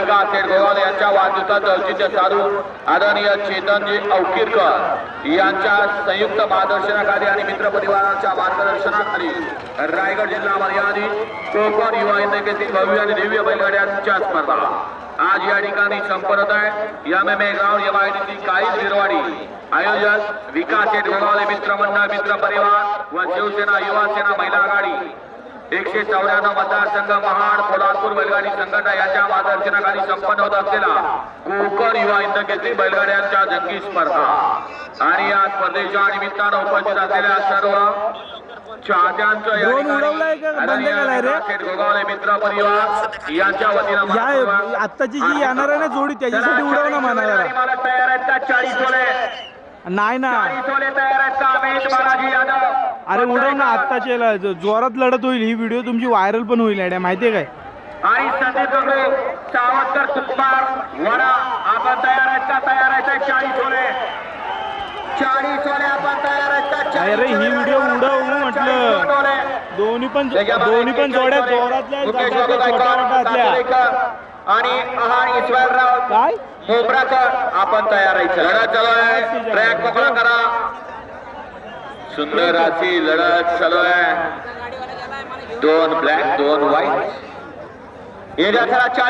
विकास अखेर गोवाल यांच्या वाढदिवसाचं औचित्य साधून आदरणीय चेतनजी अवकिरकर यांच्या संयुक्त मार्गदर्शनाखाली आणि मित्रपरिवाराच्या मार्गदर्शनाखाली रायगड जिल्हा मर्यादित कोकण युवा इंद्रकेतील भव्य आणि दिव्य बैलगाड्यांच्या स्पर्धा. आज या ठिकाणी संपन्न आहे. M M A ground M I D C काळीज बिरवाडी आयोजक विकास गोगावले मित्र मंडळ मित्र परिवार व शिवसेना युवा सेना महिला आघाडी. एकशे चौऱ्याण्णव मतदारसंघ महाड कोल्हापूर बैलगाडी संघटना यांच्या मार्गदर्शनाखाली संपन्न होत असलेला कोकण युवा इंद्रकेसरी बैलगाड्यांच्या जंगी स्पर्धा. आणि या स्पर्धेच्या निमित्तानं उपस्थित असलेल्या सर्व चाहत्यांचं गोगावले मित्र परिवार यांच्या वतीनं आत्ताची जी येणार आहे ना जोडी त्याच्यासाठी उडव ना म्हणा जरा मला तयार आहेत का? चाळीस नाही ना. तयार आहेत का? अमित बालाजी यादव. अरे उडव ना आत्ताची याला. जो- जोरात लढत होईल ही व्हिडिओ तुमची व्हायरल पण होईल आयडिया. माहितीये काय? आणि संदीप गगडे सावंतकर कुमार वडा आपण तयार आहेत का? तयार आहेत का? चाळीस ओले चाळीस ओले आपण तयार आहेत का? चाळीस अरे, ही? व्हिडिओ उडव म्हटलं. चाळीस. दोन्ही पण दोन्ही पण जोड्या जोरातल्या मुकेश जगातल्या बाबू छोट्या गायकवाड, आणि आहार ईश्वरराव काय? मोबराकर आपण तयार आहे. चालू आहे ट्रॅक मोकळा करा. सुंदर अशी लढत चालू आहे. दोन ब्लॅक दोन व्हाईट हे चला चाळीस